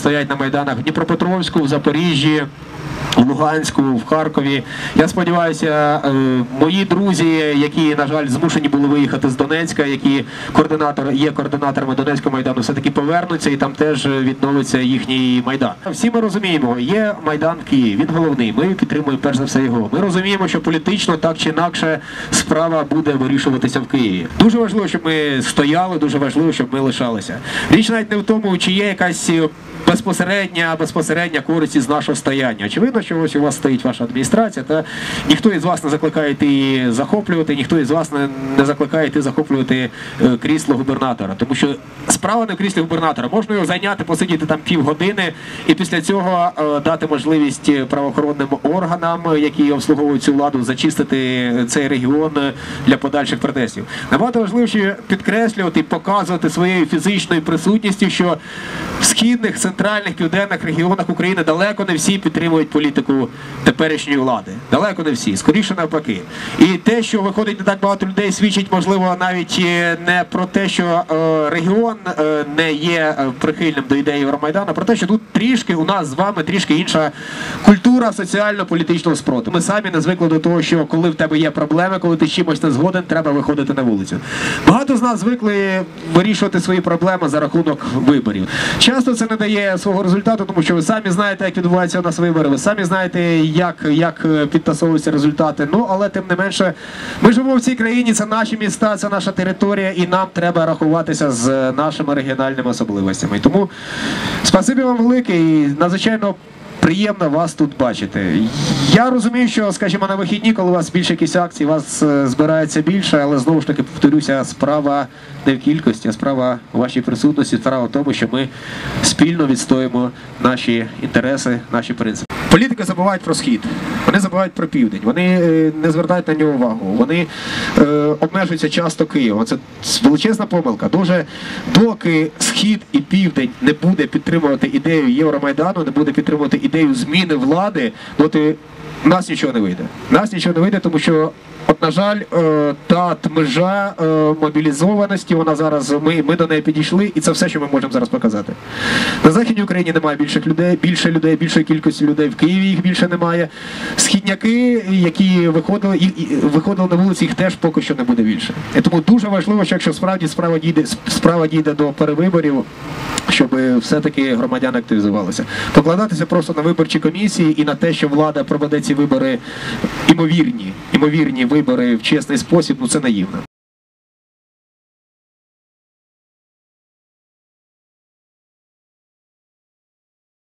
стоять на майданах в Дніпропетровську, в Запоріжжі. В Луганську, в Харкові. Я сподіваюся, е, мої друзі, які, на жаль, змушені були виїхати з Донецька, які координатор є координаторами Донецького майдану, все-таки повернуться і там теж відновиться їхній майдан. Всі ми розуміємо, є майдан в Києві. Він головний. Ми підтримуємо перш за все його. Ми розуміємо, що політично так чи інакше справа буде вирішуватися в Києві. Дуже важливо, щоб ми стояли, дуже важливо, щоб ми лишалися. Річ навіть не в тому, чи є якась безпосередня безпосередня користь із нашого стояння. Очевидно, що ось у вас стоїть ваша адміністрація, та ніхто із вас не закликає йти захоплювати, ніхто із вас не, не закликає йти захоплювати е, крісло губернатора. Тому що справа не в кріслі губернатора. Можна його зайняти, посидіти там півгодини і після цього е, дати можливість правоохоронним органам, які обслуговують цю владу, зачистити цей регіон для подальших протестів. Набагато важливіше підкреслювати і показувати своєю фізичною присутністю, що в східних, центральних, південних регіонах України далеко не всі підтримують політику теперішньої влади. Далеко не всі, скоріше навпаки. І те, що виходить не так багато людей, свідчить, можливо, навіть е, не про те, що е, регіон е, не є прихильним до ідеї Євромайдану, а про те, що тут трішки у нас з вами трішки інша культура соціально-політичного спротиву. Ми самі не звикли до того, що коли в тебе є проблеми, коли ти з чимось не згоден, треба виходити на вулицю. Багато з нас звикли вирішувати свої проблеми за рахунок виборів. Часто це не дає свого результату, тому що ви самі знаєте, як відбуваються у нас вибори, ви самі знаєте, як, як е, підтасовуються результати. Ну але тим не менше, ми живемо в цій країні, це наші міста, це наша територія, і нам треба рахуватися з нашими регіональними особливостями. Тому спасибі вам велике і надзвичайно. Приємно вас тут бачити. Я розумію, що, скажімо, на вихідні, коли у вас більше якісь акцій, вас е, збирається більше, але знову ж таки повторюся, справа не в кількості, а справа в вашій присутності, справа в тому, що ми спільно відстоїмо наші інтереси, наші принципи. Політики забувають про схід, вони забувають про південь, вони е, не звертають на нього увагу, вони е, обмежуються часто Києвом. Це величезна помилка. Дуже доки схід і південь не буде підтримувати ідею Євромайдану, не буде підтримувати ідею зміни влади, доти нас нічого не вийде. Нас нічого не вийде, тому що. От, на жаль, е, та межа е, мобілізованості, вона зараз ми, ми до неї підійшли, і це все, що ми можемо зараз показати. На Західній Україні немає більших людей, більше людей, більшої кількості людей. В Києві їх більше немає. Східняки, які виходили, і, виходили на вулиці, їх теж поки що не буде більше. І тому дуже важливо, що якщо справді справа дійде, справа дійде до перевиборів, щоб все-таки громадяни активізувалися. Покладатися просто на виборчі комісії і на те, що влада проведе ці вибори імовірні, імовірні вибори в чесний спосіб, ну це наївно.